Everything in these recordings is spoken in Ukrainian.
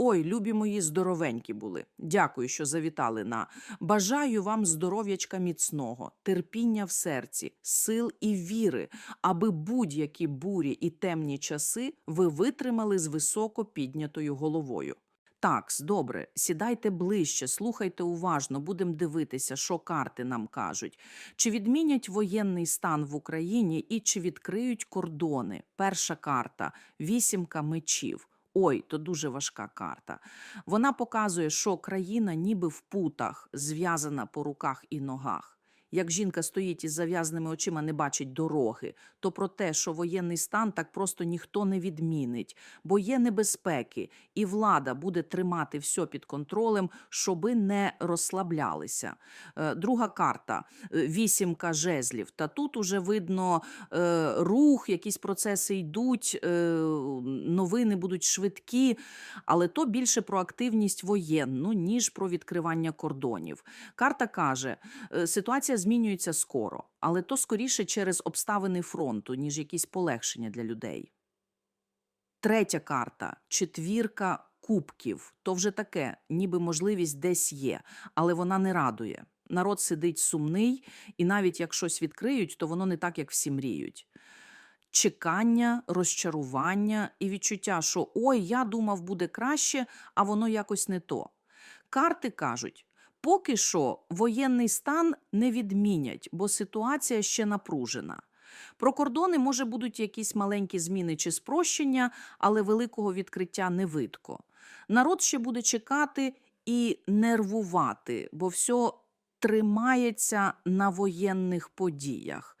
Ой, любі мої здоровенькі були. Дякую, що завітали на. Бажаю вам здоров'ячка міцного, терпіння в серці, сил і віри, аби будь-які бурі і темні часи ви витримали з високо піднятою головою. Такс, добре, сідайте ближче, слухайте уважно, будемо дивитися, що карти нам кажуть. Чи відмінять воєнний стан в Україні і чи відкриють кордони? Перша карта вісімка мечів. Ой, то дуже важка карта. Вона показує, що країна ніби в путах, зв'язана по руках і ногах. Як жінка стоїть із зав'язаними очима, не бачить дороги, то про те, що воєнний стан так просто ніхто не відмінить, бо є небезпеки, і влада буде тримати все під контролем, щоби не розслаблялися. Е, Друга карта е, вісімка жезлів. Та тут уже видно е, рух, якісь процеси йдуть, новини будуть швидкі, але то більше про активність воєнну, ніж про відкривання кордонів. Карта каже, ситуація змінюється скоро, але то скоріше через обставини фронту, ніж якісь полегшення для людей. Третя карта четвірка кубків. То вже таке, ніби можливість десь є, але вона не радує. Народ сидить сумний, і навіть як щось відкриють, то воно не так, як всі мріють. Чекання, розчарування і відчуття, що ой, я думав, буде краще, а воно якось не то. Карти кажуть, поки що воєнний стан не відмінять, бо ситуація ще напружена. Про кордони, може, будуть якісь маленькі зміни чи спрощення, але великого відкриття не видко. Народ ще буде чекати і нервувати, бо все тримається на воєнних подіях.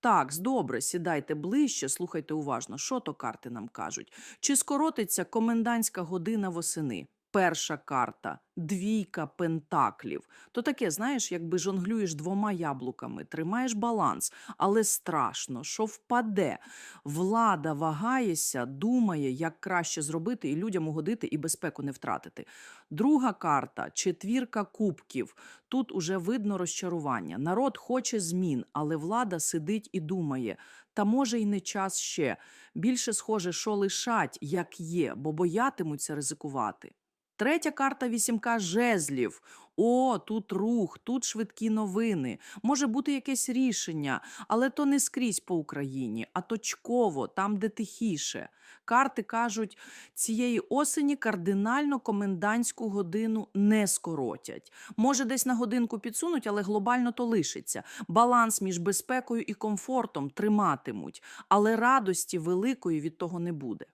Так, добре, сідайте ближче, слухайте уважно, що то карти нам кажуть. Чи скоротиться комендантська година восени? Перша карта двійка пентаклів. То таке, знаєш, якби жонглюєш двома яблуками, тримаєш баланс, але страшно, що впаде. Влада вагається, думає, як краще зробити і людям угодити, і безпеку не втратити. Друга карта четвірка кубків. Тут уже видно розчарування. Народ хоче змін, але влада сидить і думає. Та може й не час ще. Більше схоже, що лишать, як є, бо боятимуться ризикувати. Третя карта вісімка жезлів. О, тут рух, тут швидкі новини. Може бути якесь рішення, але то не скрізь по Україні, а точково, там, де тихіше. Карти кажуть, цієї осені кардинально комендантську годину не скоротять. Може, десь на годинку підсунуть, але глобально то лишиться. Баланс між безпекою і комфортом триматимуть, але радості великої від того не буде.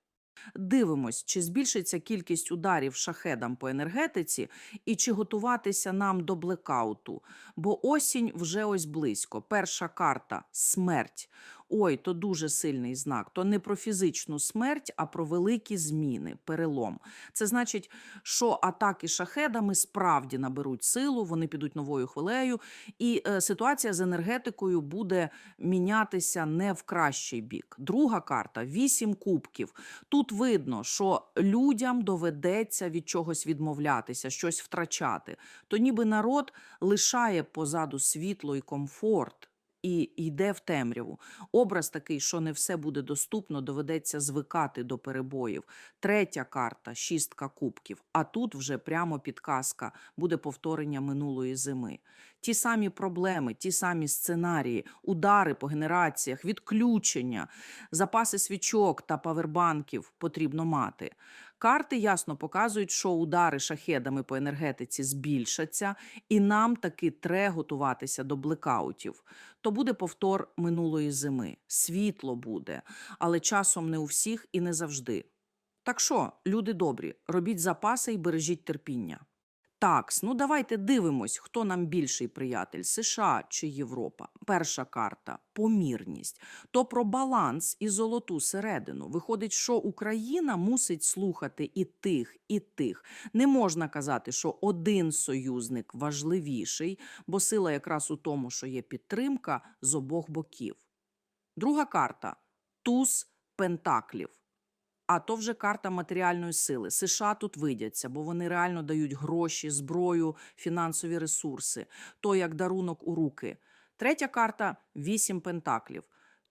Дивимось, чи збільшиться кількість ударів шахедам по енергетиці і чи готуватися нам до блекауту. Бо осінь вже ось близько. Перша карта смерть. Ой, то дуже сильний знак. То не про фізичну смерть, а про великі зміни, перелом. Це значить, що атаки шахедами справді наберуть силу, вони підуть новою хвилею, і е, ситуація з енергетикою буде мінятися не в кращий бік. Друга карта вісім кубків. Тут видно, що людям доведеться від чогось відмовлятися, щось втрачати. То ніби народ лишає позаду світло і комфорт. І йде в темряву. Образ такий, що не все буде доступно, доведеться звикати до перебоїв. Третя карта шістка кубків. А тут вже прямо підказка буде повторення минулої зими. Ті самі проблеми, ті самі сценарії, удари по генераціях, відключення, запаси свічок та павербанків потрібно мати. Карти ясно показують, що удари шахедами по енергетиці збільшаться, і нам таки треба готуватися до блекаутів. То буде повтор минулої зими. Світло буде, але часом не у всіх і не завжди. Так що, люди добрі, робіть запаси і бережіть терпіння. Такс, ну давайте дивимось, хто нам більший приятель США чи Європа. Перша карта помірність. То про баланс і золоту середину. Виходить, що Україна мусить слухати і тих, і тих. Не можна казати, що один союзник важливіший, бо сила якраз у тому, що є підтримка з обох боків. Друга карта туз пентаклів. А то вже карта матеріальної сили. США тут видяться, бо вони реально дають гроші, зброю, фінансові ресурси, то як дарунок у руки. Третя карта вісім пентаклів.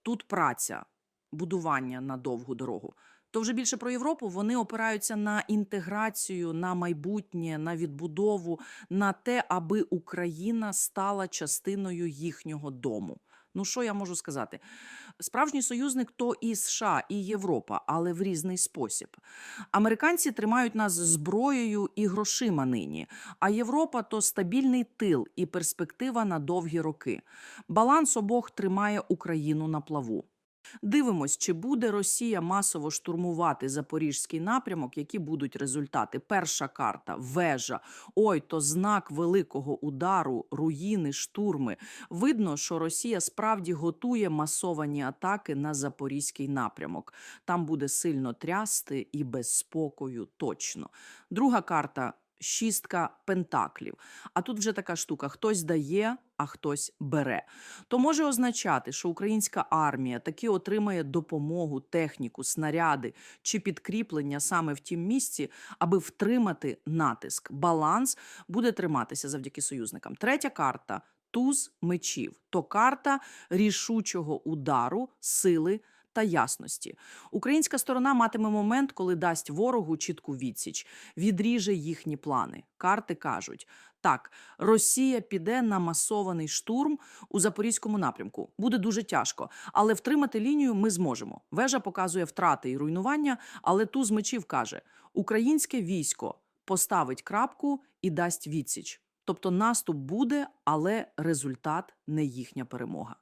Тут праця, будування на довгу дорогу. То вже більше про Європу вони опираються на інтеграцію, на майбутнє, на відбудову, на те, аби Україна стала частиною їхнього дому. Ну, що я можу сказати? Справжній союзник то і США, і Європа, але в різний спосіб. Американці тримають нас зброєю і грошима нині, а Європа то стабільний тил і перспектива на довгі роки. Баланс обох тримає Україну на плаву. Дивимось, чи буде Росія масово штурмувати запорізький напрямок, які будуть результати. Перша карта вежа. Ой, то знак великого удару, руїни, штурми. Видно, що Росія справді готує масовані атаки на запорізький напрямок. Там буде сильно трясти і без спокою точно. Друга карта. Шістка пентаклів. А тут вже така штука: хтось дає, а хтось бере. То може означати, що українська армія таки отримає допомогу, техніку, снаряди чи підкріплення саме в тім місці, аби втримати натиск. Баланс буде триматися завдяки союзникам. Третя карта туз мечів. То карта рішучого удару, сили. Та ясності українська сторона матиме момент, коли дасть ворогу чітку відсіч, відріже їхні плани. Карти кажуть: так, Росія піде на масований штурм у запорізькому напрямку. Буде дуже тяжко, але втримати лінію ми зможемо. Вежа показує втрати і руйнування, але туз мечів каже: українське військо поставить крапку і дасть відсіч. Тобто наступ буде, але результат не їхня перемога.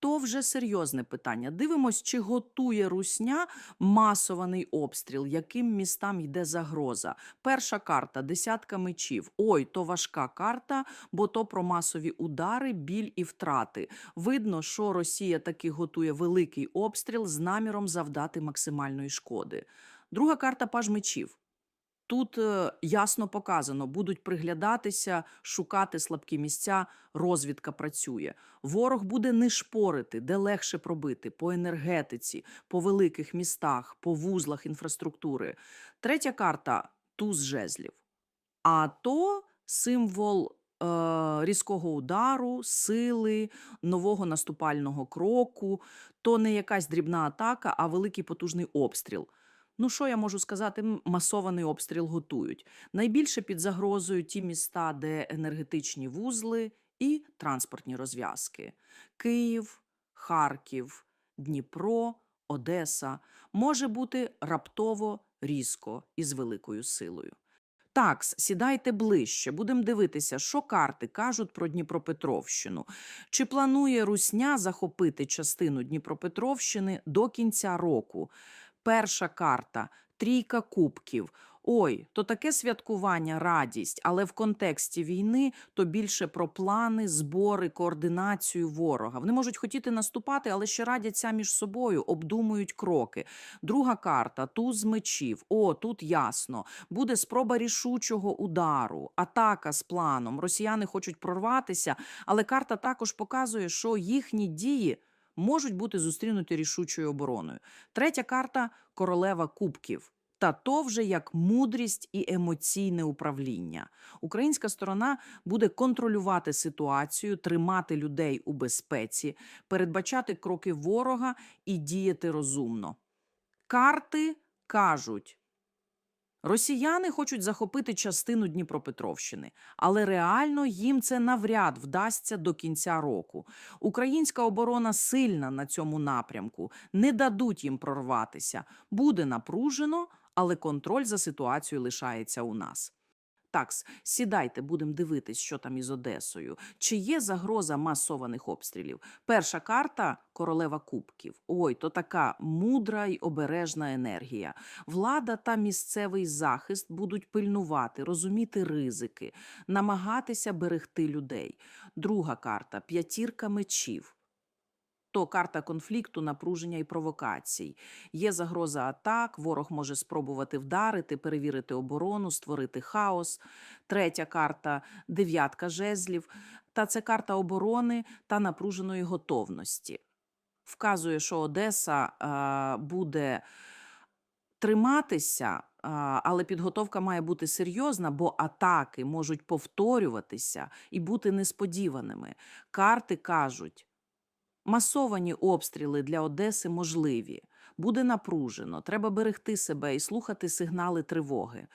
То вже серйозне питання. Дивимось, чи готує Русня масований обстріл, яким містам йде загроза. Перша карта десятка мечів. Ой, то важка карта, бо то про масові удари, біль і втрати. Видно, що Росія таки готує великий обстріл з наміром завдати максимальної шкоди. Друга карта паж мечів. Тут е, ясно показано, будуть приглядатися, шукати слабкі місця. Розвідка працює. Ворог буде не шпорити, де легше пробити по енергетиці, по великих містах, по вузлах інфраструктури. Третя карта туз жезлів. А то символ е, різкого удару, сили, нового наступального кроку. То не якась дрібна атака, а великий потужний обстріл. Ну, що я можу сказати? Масований обстріл готують. Найбільше під загрозою ті міста, де енергетичні вузли і транспортні розв'язки: Київ, Харків, Дніпро, Одеса. Може бути раптово, різко і з великою силою. Такс, сідайте ближче. Будемо дивитися, що карти кажуть про Дніпропетровщину. Чи планує Русня захопити частину Дніпропетровщини до кінця року? Перша карта трійка кубків. Ой, то таке святкування, радість, але в контексті війни то більше про плани, збори, координацію ворога. Вони можуть хотіти наступати, але ще радяться між собою, обдумують кроки. Друга карта туз мечів. О, тут ясно. Буде спроба рішучого удару, атака з планом. Росіяни хочуть прорватися, але карта також показує, що їхні дії можуть бути зустрінуті рішучою обороною. Третя карта королева кубків. Та то вже як мудрість і емоційне управління. Українська сторона буде контролювати ситуацію, тримати людей у безпеці, передбачати кроки ворога і діяти розумно. Карти кажуть. Росіяни хочуть захопити частину Дніпропетровщини, але реально їм це навряд вдасться до кінця року. Українська оборона сильна на цьому напрямку, не дадуть їм прорватися. Буде напружено, але контроль за ситуацією лишається у нас. Такс, сідайте, будемо дивитись, що там із Одесою. Чи є загроза масованих обстрілів? Перша карта королева кубків. Ой, то така мудра й обережна енергія. Влада та місцевий захист будуть пильнувати, розуміти ризики, намагатися берегти людей. Друга карта п'ятірка мечів. То карта конфлікту, напруження і провокацій. Є загроза атак, ворог може спробувати вдарити, перевірити оборону, створити хаос. Третя карта дев'ятка жезлів. Та це карта оборони та напруженої готовності. Вказує, що Одеса е, буде триматися, а, але підготовка має бути серйозна, бо атаки можуть повторюватися і бути несподіваними. Карти кажуть, масовані обстріли для Одеси можливі. Буде напружено, треба берегти себе і слухати сигнали тривоги.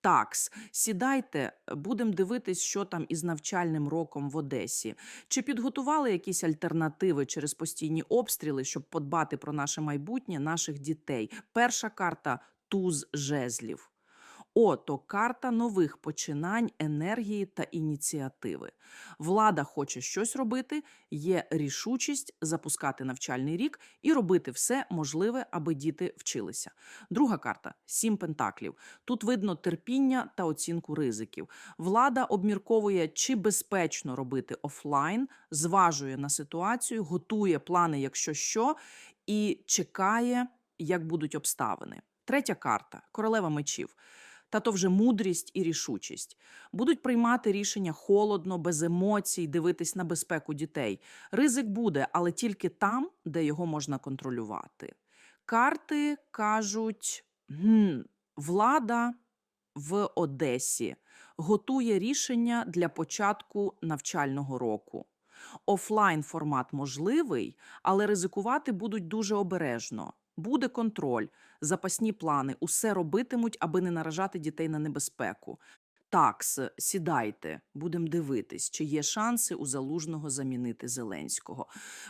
Такс, сідайте, будемо дивитись, що там із навчальним роком в Одесі. Чи підготували якісь альтернативи через постійні обстріли, щоб подбати про наше майбутнє наших дітей? Перша карта туз жезлів. Ото карта нових починань, енергії та ініціативи. Влада хоче щось робити, є рішучість запускати навчальний рік і робити все можливе, аби діти вчилися. Друга карта сім пентаклів. Тут видно терпіння та оцінку ризиків. Влада обмірковує, чи безпечно робити офлайн, зважує на ситуацію, готує плани, якщо що, і чекає, як будуть обставини. Третя карта королева мечів. Та то вже мудрість і рішучість. Будуть приймати рішення холодно, без емоцій, дивитись на безпеку дітей. Ризик буде, але тільки там, де його можна контролювати. Карти кажуть, «Гм, влада в Одесі готує рішення для початку навчального року. Офлайн формат можливий, але ризикувати будуть дуже обережно. Буде контроль, запасні плани, усе робитимуть, аби не наражати дітей на небезпеку. Такс, сідайте, будемо дивитись, чи є шанси у залужного замінити Зеленського.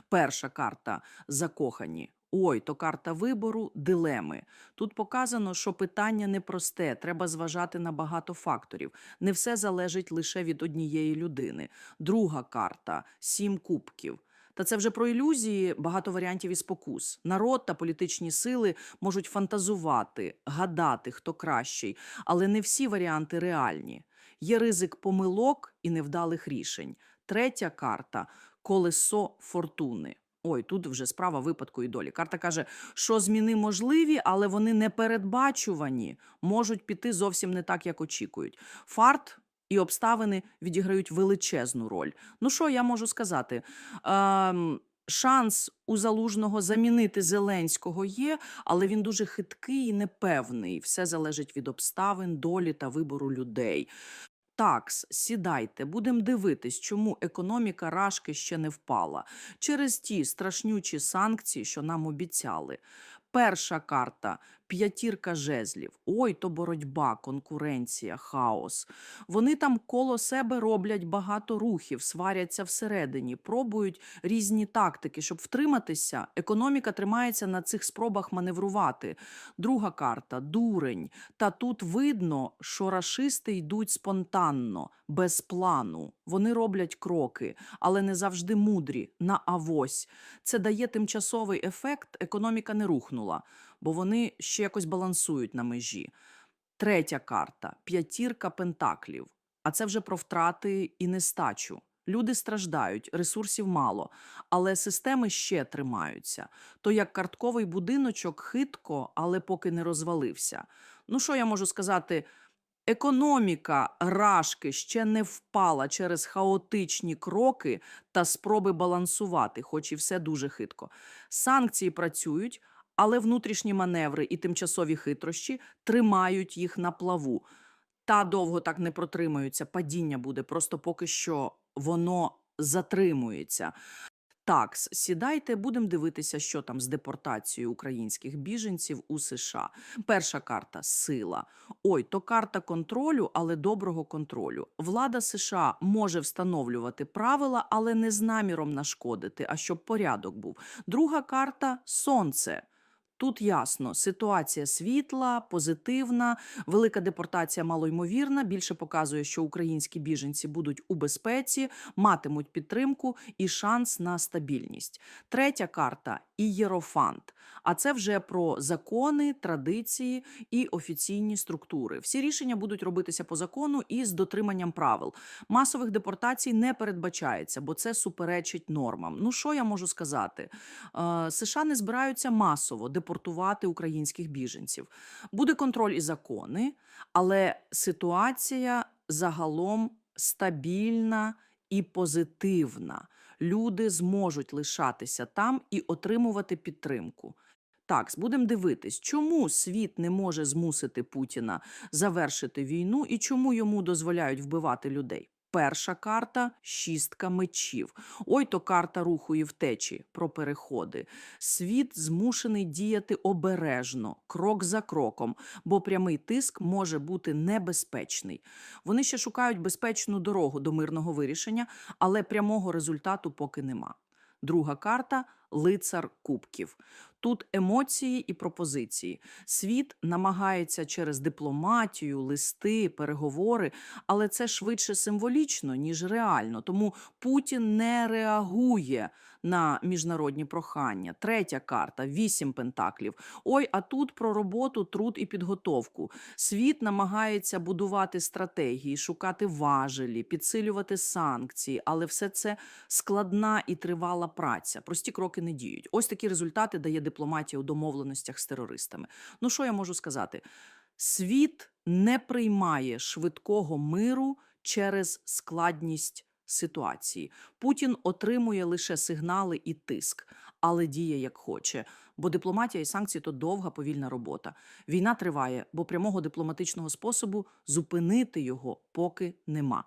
Перша карта закохані. Ой, то карта вибору, дилеми. Тут показано, що питання непросте, треба зважати на багато факторів. Не все залежить лише від однієї людини. Друга карта сім кубків. Та це вже про ілюзії, багато варіантів і спокус. Народ та політичні сили можуть фантазувати, гадати, хто кращий, але не всі варіанти реальні. Є ризик помилок і невдалих рішень. Третя карта колесо фортуни. Ой, тут вже справа випадку і долі. Карта каже, що зміни можливі, але вони не передбачувані, можуть піти зовсім не так, як очікують. Фарт і обставини відіграють величезну роль. Ну що я можу сказати? Ем, шанс у залужного замінити Зеленського є, але він дуже хиткий і непевний. Все залежить від обставин, долі та вибору людей. Такс, сідайте, будемо дивитись, чому економіка Рашки ще не впала через ті страшнючі санкції, що нам обіцяли. Перша карта п'ятірка жезлів. Ой, то боротьба, конкуренція, хаос. Вони там коло себе роблять багато рухів, сваряться всередині, пробують різні тактики, щоб втриматися. Економіка тримається на цих спробах маневрувати. Друга карта дурень. Та тут видно, що рашисти йдуть спонтанно, без плану. Вони роблять кроки, але не завжди мудрі, на авось. Це дає тимчасовий ефект, економіка не рухнула, бо вони ще якось балансують на межі. Третя карта п'ятірка пентаклів. А це вже про втрати і нестачу. Люди страждають, ресурсів мало, але системи ще тримаються. То як картковий будиночок хитко, але поки не розвалився. Ну що я можу сказати? Економіка рашки ще не впала через хаотичні кроки та спроби балансувати, хоч і все дуже хитко. Санкції працюють, але внутрішні маневри і тимчасові хитрощі тримають їх на плаву. Та довго так не протримаються, падіння буде, просто поки що воно затримується. Такс, сідайте, будемо дивитися, що там з депортацією українських біженців у США. Перша карта сила. Ой, то карта контролю, але доброго контролю. Влада США може встановлювати правила, але не з наміром нашкодити, а щоб порядок був. Друга карта сонце. Тут ясно, ситуація світла, позитивна, велика депортація малоймовірна. Більше показує, що українські біженці будуть у безпеці, матимуть підтримку і шанс на стабільність. Третя карта ієрофант. А це вже про закони, традиції і офіційні структури. Всі рішення будуть робитися по закону і з дотриманням правил. Масових депортацій не передбачається, бо це суперечить нормам. Ну що я можу сказати? Е, США не збираються масово депортувати українських біженців. Буде контроль і закони, але ситуація загалом стабільна і позитивна. Люди зможуть лишатися там і отримувати підтримку. Так, будемо дивитись, чому світ не може змусити Путіна завершити війну і чому йому дозволяють вбивати людей. Перша карта шістка мечів. Ой, то карта руху і втечі про переходи. Світ змушений діяти обережно, крок за кроком, бо прямий тиск може бути небезпечний. Вони ще шукають безпечну дорогу до мирного вирішення, але прямого результату поки нема. Друга карта лицар кубків. Тут емоції і пропозиції. Світ намагається через дипломатію, листи, переговори, але це швидше символічно, ніж реально. Тому Путін не реагує на міжнародні прохання. Третя карта вісім пентаклів. Ой, а тут про роботу, труд і підготовку. Світ намагається будувати стратегії, шукати важелі, підсилювати санкції, але все це складна і тривала праця. Прості кроки не діють. Ось такі результати дає дипломатія у домовленостях з терористами. Ну що я можу сказати? Світ не приймає швидкого миру через складність ситуації. Путін отримує лише сигнали і тиск, але діє як хоче. Бо дипломатія і санкції то довга повільна робота. Війна триває, бо прямого дипломатичного способу зупинити його поки нема.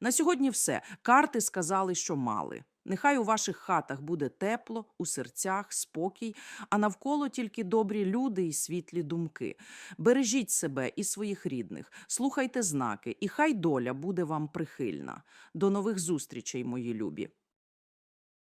На сьогодні все. Карти сказали, що мали. Нехай у ваших хатах буде тепло, у серцях спокій, а навколо тільки добрі люди і світлі думки. Бережіть себе і своїх рідних, слухайте знаки, і хай доля буде вам прихильна. До нових зустрічей, мої любі.